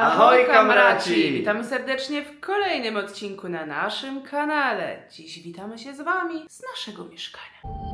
Ahoj kamraci! Witamy serdecznie w kolejnym odcinku na naszym kanale. Dziś witamy się z Wami z naszego mieszkania.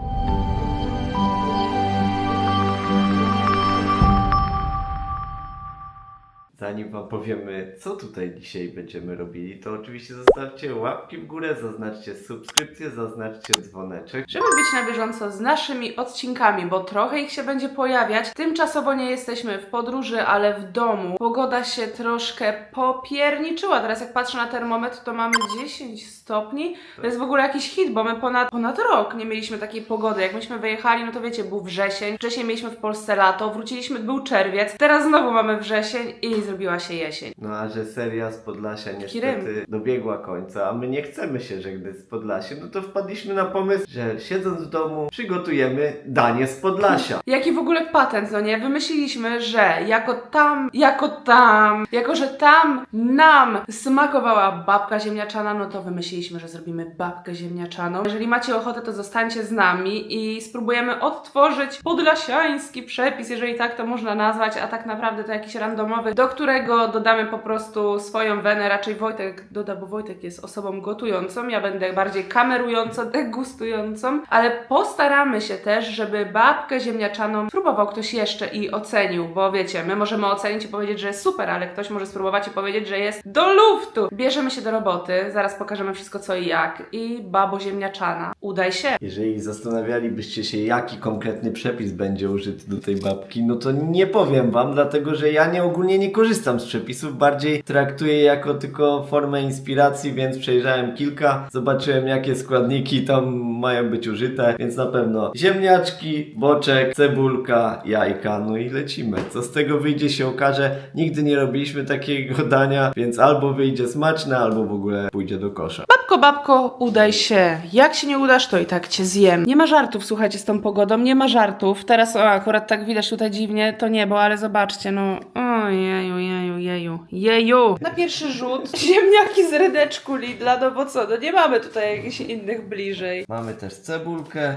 Zanim Wam powiemy, co tutaj dzisiaj będziemy robili, to oczywiście zostawcie łapki w górę, zaznaczcie subskrypcję, zaznaczcie dzwoneczek. Żeby być na bieżąco z naszymi odcinkami, bo trochę ich się będzie pojawiać. Tymczasowo nie jesteśmy w podróży, ale w domu. Pogoda się troszkę popierniczyła. Teraz jak patrzę na termometr, to mamy 10 stopni. To jest w ogóle jakiś hit, bo my ponad, ponad rok nie mieliśmy takiej pogody. Jak myśmy wyjechali, no to wiecie, był wrzesień. Wcześniej mieliśmy w Polsce lato, wróciliśmy, był czerwiec. Teraz znowu mamy wrzesień i zrobiła się jesień. No a że seria z Podlasia niestety dobiegła końca, a my nie chcemy się żegnać z Podlasiem, no to wpadliśmy na pomysł, że siedząc w domu przygotujemy danie z Podlasia. Jaki w ogóle patent, no nie? Wymyśliliśmy, że jako tam, jako tam, jako że tam nam smakowała babka ziemniaczana, no to wymyśliliśmy, że zrobimy babkę ziemniaczaną. Jeżeli macie ochotę, to zostańcie z nami i spróbujemy odtworzyć podlasiański przepis, jeżeli tak to można nazwać, a tak naprawdę to jakiś randomowy, do którego dodamy po prostu swoją wenę. Raczej Wojtek doda, bo Wojtek jest osobą gotującą, ja będę bardziej kamerująco, degustującą, ale postaramy się też, żeby babkę ziemniaczaną próbował ktoś jeszcze i ocenił, bo wiecie, my możemy ocenić i powiedzieć, że jest super, ale ktoś może spróbować i powiedzieć, że jest do luftu. Bierzemy się do roboty, zaraz pokażemy wszystko co i jak i babo ziemniaczana. Udaj się. Jeżeli zastanawialibyście się, jaki konkretny przepis będzie użyty do tej babki, no to nie powiem wam, dlatego że ja nie ogólnie nie korzystam z przepisów, bardziej traktuję jako tylko formę inspiracji, więc przejrzałem kilka, zobaczyłem jakie składniki tam mają być użyte, więc na pewno ziemniaczki, boczek, cebulka, jajka, no i lecimy. Co z tego wyjdzie się okaże, nigdy nie robiliśmy takiego dania, więc albo wyjdzie smaczne, albo w ogóle pójdzie do kosza. Babko, babko, udaj się. Jak się nie udasz, to i tak cię zjem. Nie ma żartów, słuchajcie, z tą pogodą, nie ma żartów. Teraz, o, akurat tak widać tutaj dziwnie to niebo, ale zobaczcie, no. O, jeju, jeju, jeju, jeju. Na pierwszy rzut ziemniaki z redeczku Lidla, no bo co, no nie mamy tutaj jakichś innych bliżej. Mamy też cebulkę,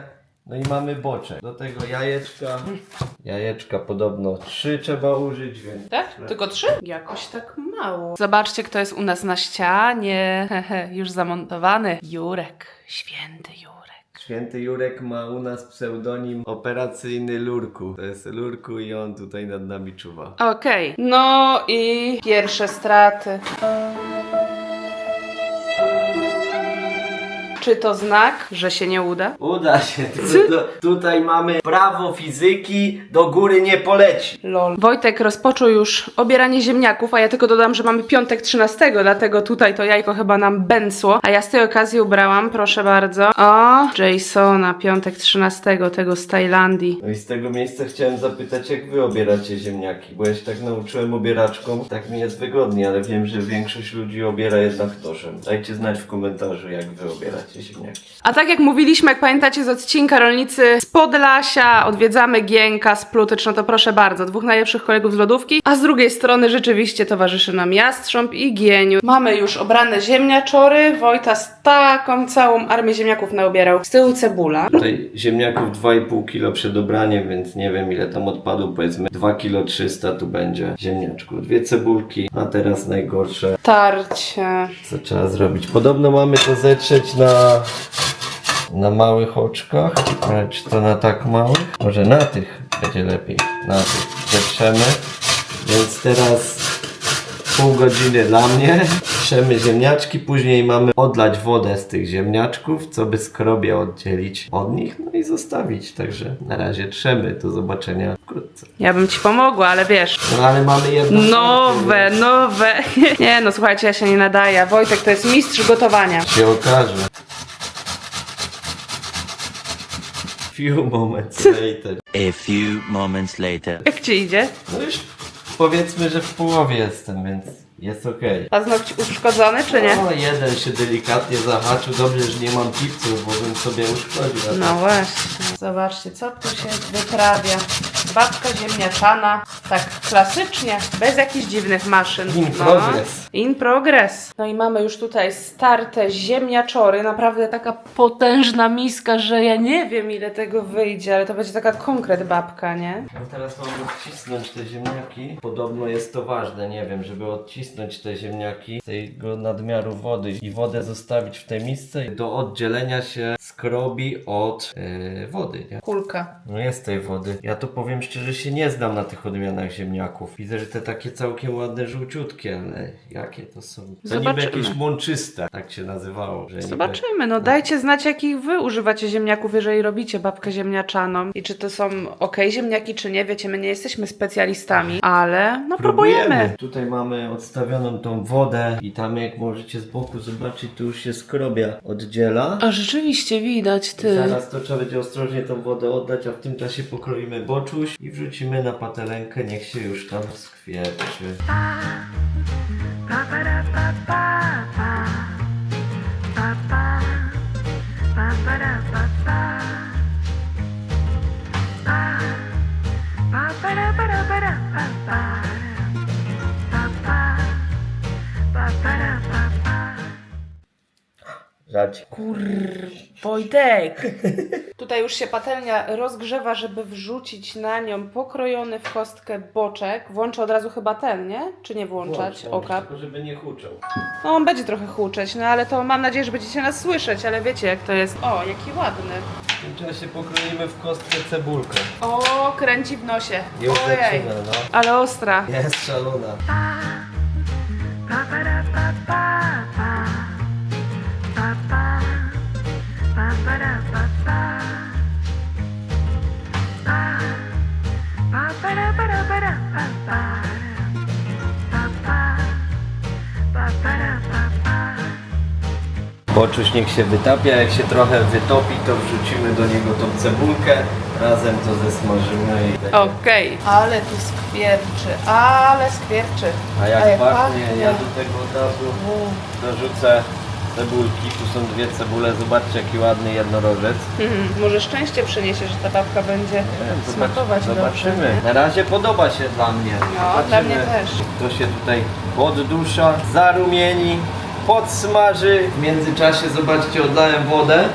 no i mamy boczek. Do tego jajeczka. Jajeczka podobno trzy trzeba użyć, więc. Tak? Tylko trzy? Jakoś tak mało. Zobaczcie, kto jest u nas na ścianie. Hehe, już zamontowany. Jurek, święty Jurek. Święty Jurek ma u nas pseudonim operacyjny Lurku. To jest Lurku i on tutaj nad nami czuwa. Okej, no i pierwsze straty. Czy to znak, że się nie uda? Uda się, do, tutaj mamy prawo fizyki, do góry nie poleci. Lol. Wojtek rozpoczął już obieranie ziemniaków, a ja tylko dodam, że mamy piątek 13, dlatego tutaj to jajko chyba nam bęcło. A ja z tej okazji ubrałam, proszę bardzo, o Jasona, piątek 13, tego z Tajlandii. No i z tego miejsca chciałem zapytać, jak wy obieracie ziemniaki, bo ja się tak nauczyłem obieraczką, tak mi jest wygodnie, ale wiem, że większość ludzi obiera jednak nożem. Dajcie znać w komentarzu, jak wy obieracie ziemniaki. A tak jak mówiliśmy, jak pamiętacie z odcinka Rolnicy z Podlasia, odwiedzamy Gienka z Plutycz, no to proszę bardzo, dwóch najlepszych kolegów z lodówki, a z drugiej strony rzeczywiście towarzyszy nam Jastrząb i Gieniu. Mamy już obrane ziemniaczory, Wojta z taką całą armię ziemniaków naobierał. Z tyłu cebula. Tutaj ziemniaków 2,5 kg przed obraniem, więc nie wiem ile tam odpadło, powiedzmy 2 kg 300 tu będzie ziemniaczków. Dwie cebulki, a teraz najgorsze, Tarcie. co trzeba zrobić. Podobno mamy to zetrzeć na, na małych oczkach, ale czy to na tak małych? Może na tych będzie lepiej, na tych zetrzemy. Więc teraz pół godziny dla mnie. Trzemy ziemniaczki, później mamy odlać wodę z tych ziemniaczków, co by skrobie oddzielić od nich, no i zostawić. Także na razie trzemy, do zobaczenia wkrótce. Ja bym ci pomogła, ale wiesz. No ale mamy jedno. Nowe, nowe. Nie no, słuchajcie, ja się nie nadaję. Wojtek to jest mistrz gotowania. Się okaże. Few moments later. A few moments later. Jak ci idzie? No już powiedzmy, że w połowie jestem, więc jest okej. Paznokci uszkodzony, czy nie? O, jeden się delikatnie zahaczył. Dobrze, że nie mam pipców, bo bym sobie uszkodził. No właśnie. Zobaczcie, co tu się wyprawia. Babka ziemniaczana, tak klasycznie, bez jakichś dziwnych maszyn. In progress. In progress. No i mamy już tutaj starte ziemniaczory, naprawdę taka potężna miska, że ja nie wiem ile tego wyjdzie, ale to będzie taka konkret babka, nie? No teraz mam odcisnąć te ziemniaki. Podobno jest to ważne, nie wiem, żeby odcisnąć te ziemniaki z tego nadmiaru wody i wodę zostawić w tej misce do oddzielenia się skrobi od yy, wody, nie? Kulka. No jest tej wody. Ja to powiem szczerze, się nie znam na tych odmianach ziemniaków. Widzę, że te takie całkiem ładne, żółciutkie, ale jakie to są? To niby Zobaczymy. jakieś mączyste, tak się nazywało. Że niby- Zobaczymy, no dajcie znać jakich wy używacie ziemniaków, jeżeli robicie babkę ziemniaczaną i czy to są ok ziemniaki, czy nie, wiecie, my nie jesteśmy specjalistami, ale no próbujemy. Tutaj mamy odstawioną tą wodę i tam jak możecie z boku zobaczyć, tu już się skrobia oddziela. A rzeczywiście widać ty. Zaraz to trzeba będzie ostrożnie tą wodę oddać, a w tym czasie pokroimy boczuś i wrzucimy na patelenkę, niech się już tam skwierczy. Żadź. Kur... Wojtek! Tutaj już się patelnia rozgrzewa, żeby wrzucić na nią pokrojony w kostkę boczek. Włączę od razu chyba ten, nie? Czy nie włączać? Okap. Tylko żeby nie huczał. No on będzie trochę huczeć, no ale to mam nadzieję, że będziecie nas słyszeć, ale wiecie jak to jest. O, jaki ładny. W tym czasie pokroimy w kostkę cebulkę. O, kręci w nosie. Już Ojej. zaczyna, no. Ale ostra. Jest szalona. Boczuś niech się wytapia, jak się trochę wytopi, to wrzucimy do niego tą cebulkę, razem to zesmażymy i będzie. Okej. Ale tu skwierczy, ale skwierczy. A jak, A jak pachnie, pachnie. ja do tego od razu dorzucę cebulki, tu są dwie cebule, zobaczcie jaki ładny jednorożec. Mhm. Może szczęście przyniesie, że ta babka będzie zobacz- smakować Zobaczymy. dobrze. Na razie podoba się dla mnie. No, zobaczymy, dla mnie też. To się tutaj poddusza, zarumieni, podsmaży. W międzyczasie zobaczcie, odlałem wodę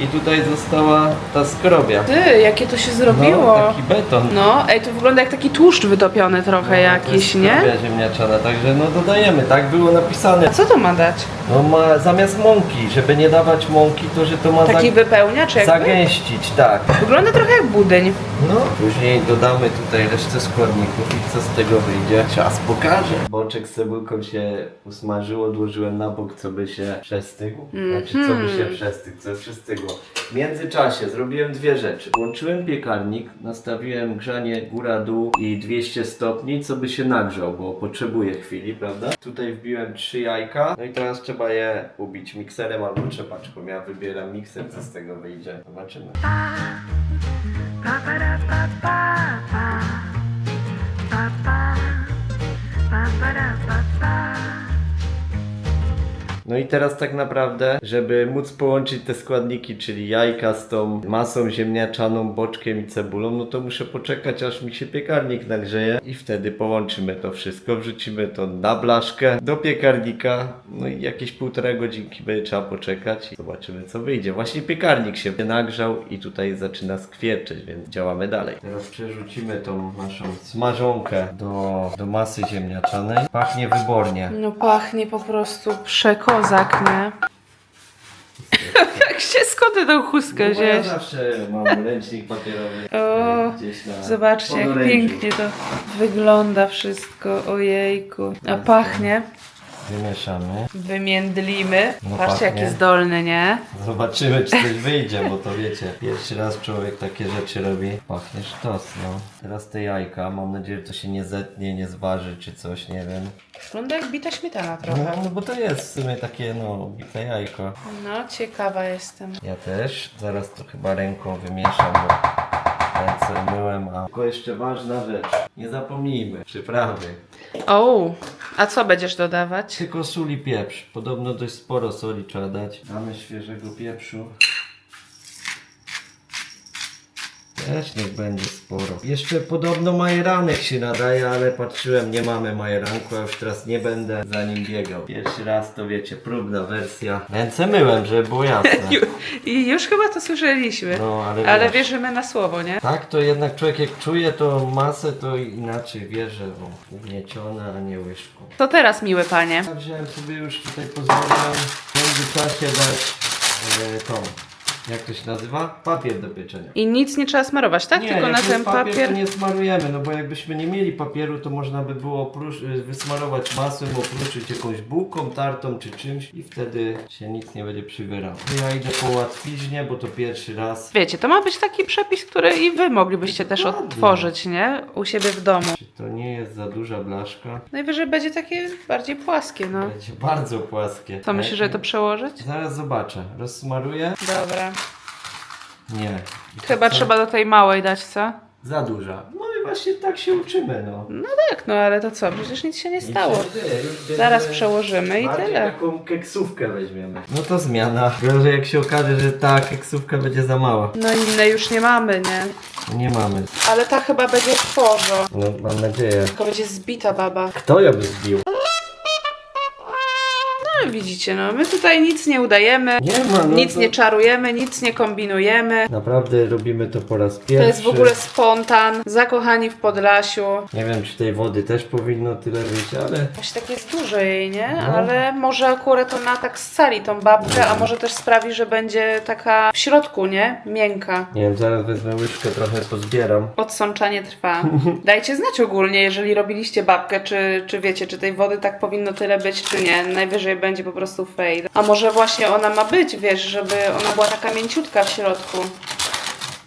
i tutaj została ta skrobia. Ty, jakie to się zrobiło. No, taki beton. No, ej, to wygląda jak taki tłuszcz wytopiony trochę No, to jakiś, jest nie? skrobia ziemniaczana, także no dodajemy, tak było napisane. A co to ma dać? No ma zamiast mąki, żeby nie dawać mąki, to że to ma Taki wypełniacz jakby? zagęścić, tak. Wygląda trochę jak budyń. No, później dodamy tutaj resztę składników i co z tego wyjdzie, czas pokaże. Boczek z cebulką się usmażyło, odłożyłem na bok, co by się przestygł. Znaczy, co by się przestygł, co przystygło. W międzyczasie zrobiłem dwie rzeczy. Włączyłem piekarnik, nastawiłem grzanie góra-dół i 200 stopni, co by się nagrzał, bo potrzebuje chwili, prawda? Tutaj wbiłem trzy jajka, no i teraz trzeba je ubić mikserem albo trzepaczką. Ja wybieram mikser, co z tego wyjdzie. Zobaczymy. No i teraz tak naprawdę, żeby móc połączyć te składniki, czyli jajka z tą masą ziemniaczaną, boczkiem i cebulą, no to muszę poczekać aż mi się piekarnik nagrzeje i wtedy połączymy to wszystko, wrzucimy to na blaszkę do piekarnika, no i jakieś półtora godzinki będzie trzeba poczekać i zobaczymy co wyjdzie. Właśnie piekarnik się nagrzał i tutaj zaczyna skwierczeć, więc działamy dalej. Teraz przerzucimy tą naszą smażonkę do, do masy ziemniaczanej. Pachnie wybornie. No pachnie po prostu nie? jak się skąd tą chustkę No bo ja zawsze mam ręcznik papierowy O, e, gdzieś na Zobaczcie, jak podorędziu. pięknie to wygląda wszystko, ojejku. A pachnie? Wymieszamy. Wymiędlimy. No Patrzcie, pachnie. jaki zdolny, nie? Zobaczymy, czy coś wyjdzie, bo to wiecie, pierwszy raz człowiek takie rzeczy robi. Pachnie sztos, no. Teraz te jajka, mam nadzieję, że to się nie zetnie, nie zważy, czy coś, nie wiem. Wygląda jak bita śmietana No, trochę. no bo to jest w sumie takie, no, bite jajko. No, ciekawa jestem. Ja też. Zaraz to chyba ręką wymieszam, bo ręce myłem, a... Tylko jeszcze ważna rzecz. Nie zapomnijmy, przyprawy. O, a co będziesz dodawać? Tylko sól i pieprz. Podobno dość sporo soli trzeba dać. Damy świeżego pieprzu. Też niech będzie sporo. Jeszcze podobno majeranek się nadaje, ale patrzyłem, nie mamy majeranku, a już teraz nie będę za nim biegał. Pierwszy raz to wiecie, próbna wersja. Ręce myłem, żeby było jasne. Ju- I już chyba to słyszeliśmy. No, ale, Ale wiesz, wierzymy na słowo, nie? Tak, to jednak człowiek jak czuje tą masę, to inaczej wie, że o, ugniecione, a nie łyżką. To teraz, miły panie. Ja wziąłem sobie już tutaj, pozwoliłem w międzyczasie dać e, tą, jak to się nazywa? Papier do pieczenia. I nic nie trzeba smarować, tak? Nie, Tylko na ten papier, papier. nie smarujemy, no bo jakbyśmy nie mieli papieru, to można by było oprócz, y, wysmarować masłem, opróczyć jakąś bułką, tartą czy czymś i wtedy się nic nie będzie przywierało. Ja idę po łatwiźnie, bo to pierwszy raz. Wiecie, to ma być taki przepis, który i wy moglibyście też Dokładnie. odtworzyć, nie? U siebie w domu. Czy to nie jest za duża blaszka? Najwyżej będzie takie bardziej płaskie, no. Będzie bardzo płaskie. To myślisz, że to przełożyć? Zaraz zobaczę. Rozsmaruję? Dobra. Nie. I to Chyba co? trzeba do tej małej dać, co? Za duża. No i właśnie tak się uczymy, no. No tak, no ale to co? Przecież nic się nie stało. Się dzieje, już Zaraz przełożymy i Bardziej tyle. taką keksówkę weźmiemy. No to zmiana. Że jak się okaże, że ta keksówka będzie za mała. No innej już nie mamy, nie? Nie mamy. Ale ta chyba będzie tworzo. No mam nadzieję. Tylko będzie zbita baba. Kto ją by zbił? No widzicie, no my tutaj nic nie udajemy. Nie ma, no Nic to... nie czarujemy, nic nie kombinujemy. Naprawdę robimy to po raz pierwszy. To jest w ogóle spontan, zakochani w Podlasiu. Nie wiem, czy tej wody też powinno tyle być, ale... Właśnie tak jest dużo jej, nie? No. Ale może akurat ona tak scali tą babkę, a może też sprawi, że będzie taka w środku, nie? Miękka. Nie wiem, zaraz wezmę łyżkę, trochę pozbieram. Odsączanie trwa. Dajcie znać ogólnie, jeżeli robiliście babkę, czy, czy wiecie, czy tej wody tak powinno tyle być, czy nie. Najwyżej będzie po prostu fail. A może właśnie ona ma być, wiesz, żeby ona była taka mięciutka w środku.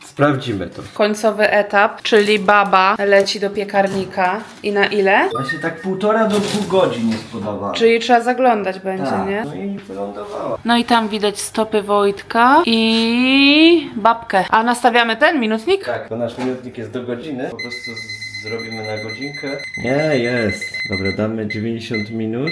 Sprawdzimy to. Końcowy etap, czyli baba leci do piekarnika. I na ile? Właśnie tak półtora do dwóch godzin jest podawana. Czyli trzeba zaglądać będzie, nie? No i wylądowała. No i tam widać stopy Wojtka i babkę. A nastawiamy ten minutnik? Tak, bo nasz minutnik jest do godziny. Po prostu z- zrobimy na godzinkę. Nie, jest. Dobra, damy 90 minut.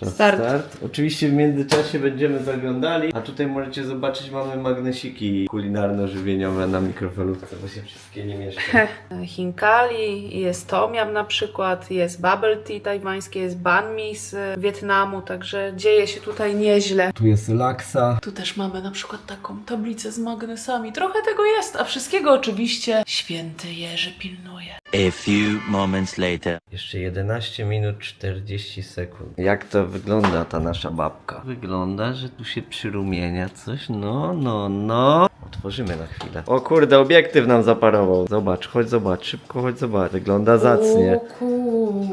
Czas Start. start. Oczywiście w międzyczasie będziemy zaglądali, a tutaj możecie zobaczyć, mamy magnesiki kulinarno-żywieniowe na mikrofalówce, bo się wszystkie nie mieszczą. Hinkali, jest tomiam na przykład, jest bubble tea tajwańskie, jest banh mi z Wietnamu, także dzieje się tutaj nieźle. Tu jest laksa. Tu też mamy na przykład taką tablicę z magnesami. Trochę tego jest, a wszystkiego oczywiście święty Jerzy pilnuje. A few moments later. Jeszcze 11 minut 40 sekund. Jak to wygląda ta nasza babka? Wygląda, że tu się przyrumienia coś. No, no, no. Otworzymy na chwilę. O kurde, obiektyw nam zaparował. Zobacz, chodź zobacz, szybko chodź zobacz. Wygląda zacnie.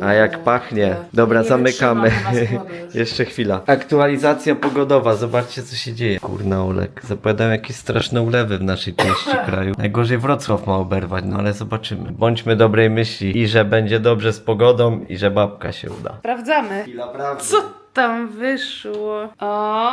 A jak pachnie. Dobra, zamykamy. Jeszcze chwila. Aktualizacja pogodowa. Zobaczcie, co się dzieje. Kurna, Olek. Zapowiadają jakieś straszne ulewy w naszej części kraju. Najgorzej Wrocław ma oberwać, no ale zobaczymy. Bądźmy dobrej myśli i że będzie dobrze z pogodą i że babka się uda. Sprawdzamy. Chwila prawdy. Co tam wyszło? O!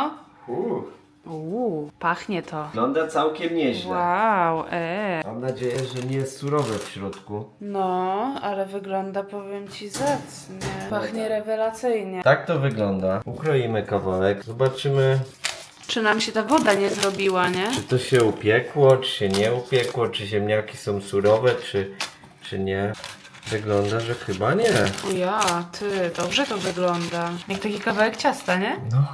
Uuu, pachnie to. Wygląda całkiem nieźle. Wow, e. Mam nadzieję, że nie jest surowe w środku. No, ale wygląda, powiem ci, zacnie. Pachnie rewelacyjnie. Tak to wygląda. Ukroimy kawałek. Zobaczymy, Czy nam się ta woda nie zrobiła, nie? czy to się upiekło, czy się nie upiekło, czy ziemniaki są surowe, czy, czy nie. Wygląda, że chyba nie. O ja, ty, dobrze to wygląda. Jak taki kawałek ciasta, nie? No,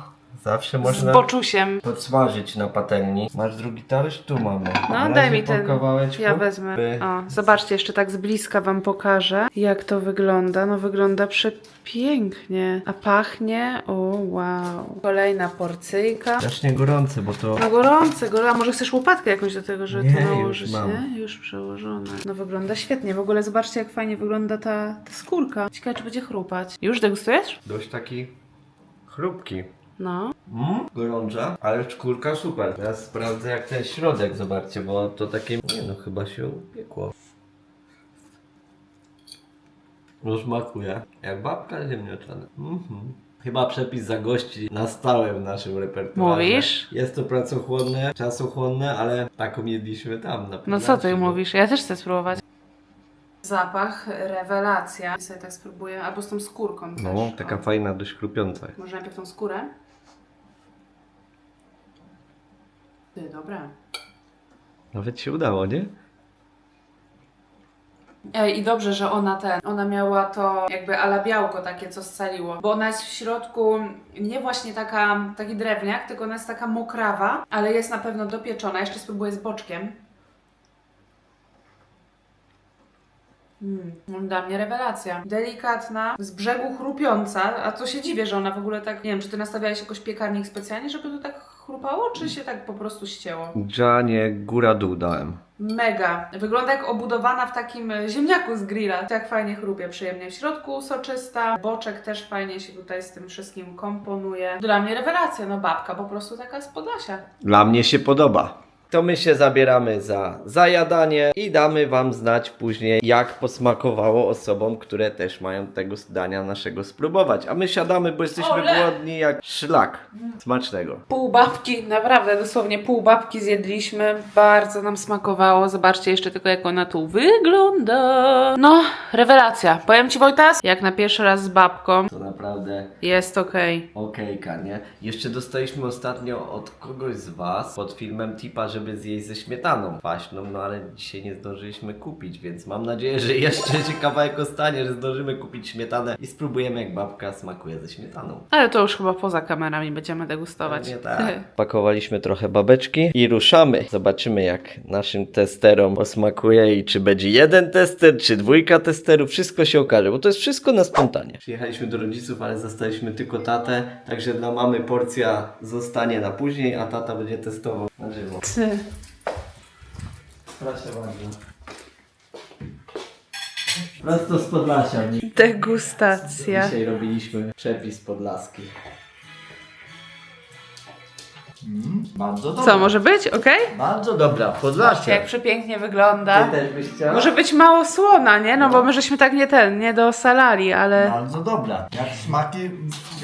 zawsze Z można boczusiem. podsmażyć na patelni. Masz drugi talerz? Tu mamy. No, Na daj mi ten. kawałeczku, Ja wezmę. by- O, zobaczcie, jeszcze tak z bliska wam pokażę, jak to wygląda. No, wygląda przepięknie. A pachnie, o wow. Kolejna porcyjka. Strasznie gorące, bo to... No gorące, gorące. A może chcesz łopatkę jakąś do tego, żeby Nie, to już nałożyć, mam. nie? Już przełożone. No wygląda świetnie. W ogóle zobaczcie, jak fajnie wygląda ta, ta skórka. Ciekawe, czy będzie chrupać. Już degustujesz? Dość taki chrupki. No. Mm, gorąca, ale szkórka super. Teraz sprawdzę jak ten środek, zobaczcie, bo to takie... Nie no, chyba się upiekło. Rozmakuje. Jak babka ziemniaczana. Mhm. Chyba przepis za gości na stałe w naszym repertuarze. Mówisz? Jest to pracochłonne, czasochłonne, ale taką jedliśmy tam na No co ty mówisz? Ja też chcę spróbować. Zapach, rewelacja. I sobie tak spróbuję, albo z tą skórką też. No, taka O. fajna, dość chrupiąca. Może najpierw tą skórę? Ty, dobra. Nawet się udało, nie? Ej, i dobrze, że ona ten, ona miała to jakby ala białko takie, co scaliło, bo ona jest w środku nie właśnie taka, taki drewniak, tylko ona jest taka mokrawa, ale jest na pewno dopieczona. Jeszcze spróbuję z boczkiem. Mm, dla mnie rewelacja. Delikatna, z brzegu chrupiąca, a to się dziwię, że ona w ogóle tak, nie wiem, czy ty nastawiałeś jakoś piekarnik specjalnie, żeby to tak chrupało, czy się tak po prostu ścięło? Grzanie góra-dół dałem. Mega. Wygląda jak obudowana w takim e, ziemniaku z grilla. Tak fajnie chrupie, przyjemnie w środku, soczysta. Boczek też fajnie się tutaj z tym wszystkim komponuje. Dla mnie rewelacja, no babka po prostu taka z Podlasia. Dla mnie się podoba. To my się zabieramy za zajadanie i damy Wam znać później, jak posmakowało osobom, które też mają tego dania naszego spróbować. A my siadamy, bo jesteśmy Ole! głodni jak szlak. Smacznego. Pół babki, naprawdę dosłownie pół babki zjedliśmy. Bardzo nam smakowało. Zobaczcie jeszcze tylko jak ona tu wygląda. No, rewelacja. Powiem Ci Wojtas, jak na pierwszy raz z babką. To naprawdę Jest okej. okejka, nie? Jeszcze dostaliśmy ostatnio od kogoś z Was pod filmem tipa, żeby zjeść ze śmietaną kwaśną, no ale dzisiaj nie zdążyliśmy kupić, więc mam nadzieję, że jeszcze się kawałek ostanie, że zdążymy kupić śmietanę i spróbujemy jak babka smakuje ze śmietaną. Ale to już chyba poza kamerami będziemy degustować. Pewnie tak. Pakowaliśmy trochę babeczki i ruszamy. Zobaczymy jak naszym testerom posmakuje i czy będzie jeden tester, czy dwójka testerów. Wszystko się okaże, bo to jest wszystko na spontanie. Przyjechaliśmy do rodziców, ale zostaliśmy tylko tatę, także dla mamy porcja zostanie na później, a tata będzie testował na żywo. Ty. Proszę bardzo. Prosto z Podlasia. Degustacja. Dzisiaj robiliśmy przepis podlaski. Bardzo dobra. Co, może być? Okej? Bardzo dobra, Podlasie. Jak przepięknie wygląda. Ty też byś chciał? Może być mało słona, nie? No bo my żeśmy tak nie ten, nie dosalali, ale Bardzo dobra. Jak smaki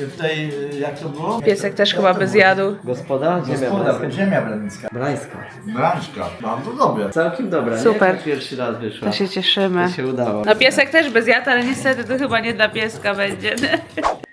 w tej, jak to było? piesek też chyba by zjadł. Gospoda? Ziemia Gospoda, Brańska. ziemia branicka. Brańska. Branczka. Bardzo dobre. Całkiem dobra, Super. nie? Pierwszy raz wyszła. To się cieszymy. To się udało. No piesek też by zjadł, ale niestety to chyba nie dla pieska będzie.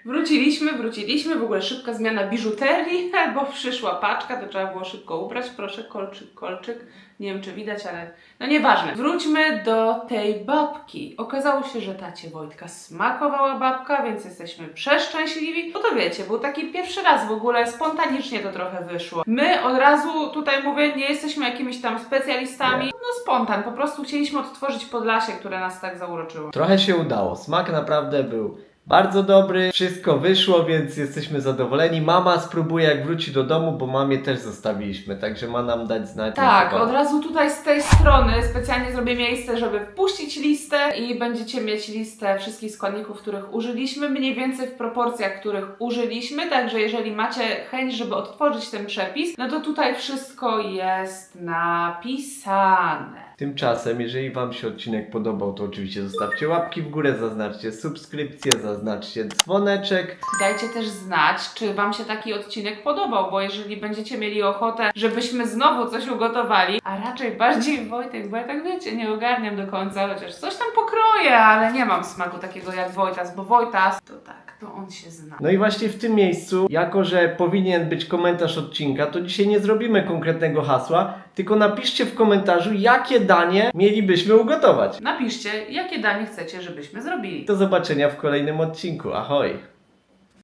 Wróciliśmy, wróciliśmy, w ogóle szybka zmiana biżuterii, bo przyszła paczka, to trzeba było szybko ubrać. Proszę, kolczyk, kolczyk. Nie wiem, czy widać, ale no nieważne. Wróćmy do tej babki. Okazało się, że tacie Wojtka smakowała babka, więc jesteśmy przeszczęśliwi. Bo to wiecie, był taki pierwszy raz w ogóle, spontanicznie to trochę wyszło. My od razu, tutaj mówię, nie jesteśmy jakimiś tam specjalistami. No spontan, po prostu chcieliśmy odtworzyć Podlasie, które nas tak zauroczyło. Trochę się udało. Smak naprawdę był bardzo dobry. Wszystko wyszło, więc jesteśmy zadowoleni. Mama spróbuje jak wróci do domu, bo mamie też zostawiliśmy, także ma nam dać znać. Tak, na od razu tutaj z tej strony specjalnie zrobię miejsce, żeby wpuścić listę i będziecie mieć listę wszystkich składników, których użyliśmy, mniej więcej w proporcjach, których użyliśmy, także jeżeli macie chęć, żeby odtworzyć ten przepis, no to tutaj wszystko jest napisane. Tymczasem, jeżeli Wam się odcinek podobał, to oczywiście zostawcie łapki w górę, zaznaczcie subskrypcję, zaznaczcie dzwoneczek. Dajcie też znać, czy Wam się taki odcinek podobał, bo jeżeli będziecie mieli ochotę, żebyśmy znowu coś ugotowali, a raczej bardziej Wojtek, bo ja tak wiecie, nie ogarniam do końca, chociaż coś tam pokroję, ale nie mam smaku takiego jak Wojtas, bo Wojtas to tak, to on się zna. No i właśnie w tym miejscu, jako że powinien być komentarz odcinka, to dzisiaj nie zrobimy konkretnego hasła, tylko napiszcie w komentarzu, jakie danie mielibyśmy ugotować. Napiszcie, jakie danie chcecie, żebyśmy zrobili. Do zobaczenia w kolejnym odcinku. Ahoj!